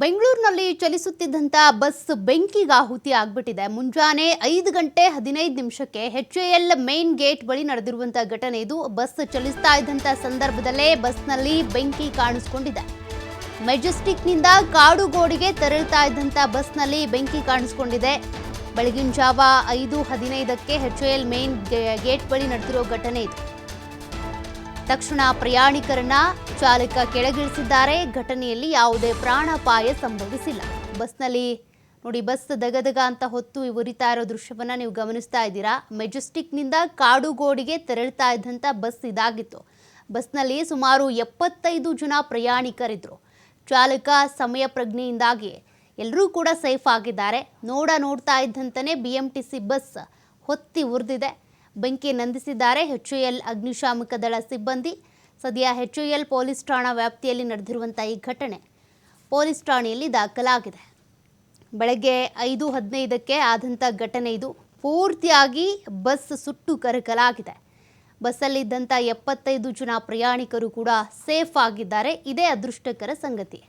ಬೆಂಗಳೂರಿನಲ್ಲಿ ಚಲಿಸುತ್ತಿದ್ದಂಥ ಬಸ್ ಬೆಂಕಿಗಾಹುತಿ ಆಗ್ಬಿಟ್ಟಿದೆ. ಮುಂಜಾನೆ ಐದು ಗಂಟೆ ಹದಿನೈದು ನಿಮಿಷಕ್ಕೆ ಎಚ್ ಎಲ್ ಮೇನ್ ಗೇಟ್ ಬಳಿ ನಡೆದಿರುವಂಥ ಘಟನೆ ಇದು. ಬಸ್ ಚಲಿಸ್ತಾ ಇದ್ದಂಥ ಸಂದರ್ಭದಲ್ಲೇ ಬಸ್ನಲ್ಲಿ ಬೆಂಕಿ ಕಾಣಿಸ್ಕೊಂಡಿದೆ. ಮೆಜೆಸ್ಟಿಕ್ನಿಂದ ಕಾಡುಗೋಡಿಗೆ ತೆರಳ್ತಾ ಇದ್ದಂಥ ಬಸ್ನಲ್ಲಿ ಬೆಂಕಿ ಕಾಣಿಸ್ಕೊಂಡಿದೆ. ಬೆಳಗಿನ ಜಾವ ಐದು ಹದಿನೈದಕ್ಕೆ ಎಚ್ ಎಲ್ ಮೇನ್ ಗೇಟ್ ಬಳಿ ನಡೆದಿರೋ ಘಟನೆ ಇದು. ತಕ್ಷಣ ಪ್ರಯಾಣಿಕರನ್ನ ಚಾಲಕ ಕೆಳಗಿಳಿಸಿದ್ದಾರೆ. ಘಟನೆಯಲ್ಲಿ ಯಾವುದೇ ಪ್ರಾಣಾಪಾಯ ಸಂಭವಿಸಿಲ್ಲ. ಬಸ್ನಲ್ಲಿ ನೋಡಿ, ಬಸ್ ದಗದಗ ಅಂತ ಹೊತ್ತು ಉರಿತಾ ಇರೋ ದೃಶ್ಯವನ್ನ ನೀವು ಗಮನಿಸ್ತಾ ಇದ್ದೀರಾ? ಮೆಜೆಸ್ಟಿಕ್ನಿಂದ ಕಾಡುಗೋಡಿಗೆ ತೆರಳ್ತಾ ಇದ್ದಂಥ ಬಸ್ ಇದಾಗಿತ್ತು. ಬಸ್ನಲ್ಲಿ ಸುಮಾರು ಎಪ್ಪತ್ತೈದು ಜನ ಪ್ರಯಾಣಿಕರಿದ್ರು. ಚಾಲಕ ಸಮಯ ಪ್ರಜ್ಞೆಯಿಂದಾಗಿ ಎಲ್ಲರೂ ಕೂಡ ಸೇಫ್ ಆಗಿದ್ದಾರೆ. ನೋಡ ನೋಡ್ತಾ ಇದ್ದಂತನೇ B M T C bus ಹೊತ್ತಿ ಉರಿದಿದೆ. ಬೆಂಕಿ ನಂದಿಸಿದ್ದಾರೆ. ಎಚ್ ಎಲ್ ಅಗ್ನಿಶಾಮಕ ದಳ ಸಿಬ್ಬಂದಿ. ಸದ್ಯ ಎಚ್ ಎಲ್ ಪೊಲೀಸ್ ಠಾಣಾ ವ್ಯಾಪ್ತಿಯಲ್ಲಿ ನಡೆದಿರುವಂಥ ಈ ಘಟನೆ ಪೊಲೀಸ್ ಠಾಣೆಯಲ್ಲಿ ದಾಖಲಾಗಿದೆ. ಬೆಳಗ್ಗೆ ಐದು ಹದಿನೈದಕ್ಕೆ ಆದಂಥ ಘಟನೆ ಇದು. ಪೂರ್ತಿಯಾಗಿ ಬಸ್ ಸುಟ್ಟು ಕರಕಲಾಗಿದೆ. ಬಸ್ಸಲ್ಲಿದ್ದಂಥ ಎಪ್ಪತ್ತೈದು ಜನ ಪ್ರಯಾಣಿಕರು ಕೂಡ ಸೇಫ್ ಆಗಿದ್ದಾರೆ. ಇದೇ ಅದೃಷ್ಟಕರ ಸಂಗತಿ.